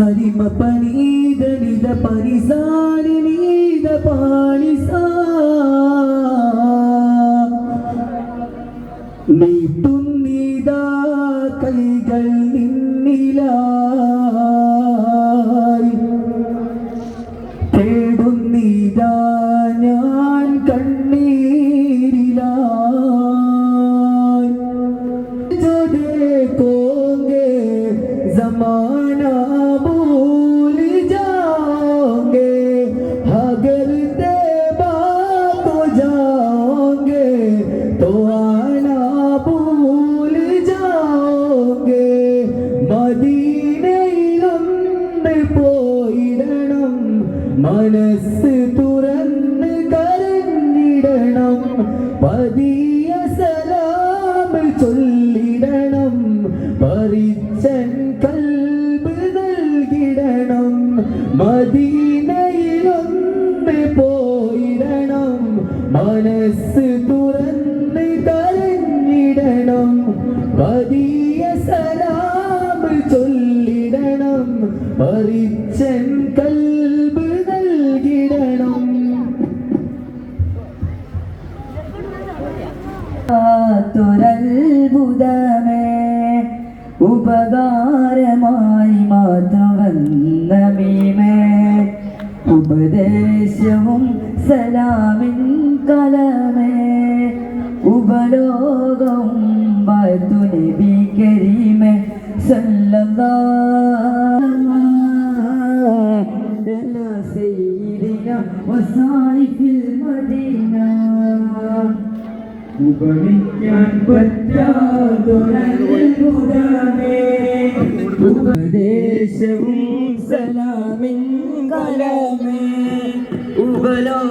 സരിമ പനീത നിത പരിസാരി നീത പാണിസാ നീട്ടുന്നീതാ കൈകൾ നിന്നിലായി. തേടുന്നീത ഞാൻ കണ്ണീരിലായി മദീനയിലൊന്ന് പോയിടണം. മനസ്സ് തുറന്ന് കരഞ്ഞിടണം. പതിയ സലാം ചൊല്ലിടണം. പറിച്ചൻ കൽബ് നൽകിടണം. മദീനയിലൊന്ന് പോയിടണം. മനസ്സ് തുറന്ന് കരഞ്ഞിടണം. പതിയ സലാം ചൊല്ലിടണം. തുരൽബുധമേ ഉപകാരമായി മാത്രമെന്ന മീമേ ഉപദേശവും സലാമിൻ കലമേ. ഉപലോകവും വാഴ്ത്തു നബി കരീമേ ഉപമിക്കാൻ പറ്റാതൊരത്ഭുതമേ. ഉപദേശവും സലാമിൻ കലമേ. ഉപലോ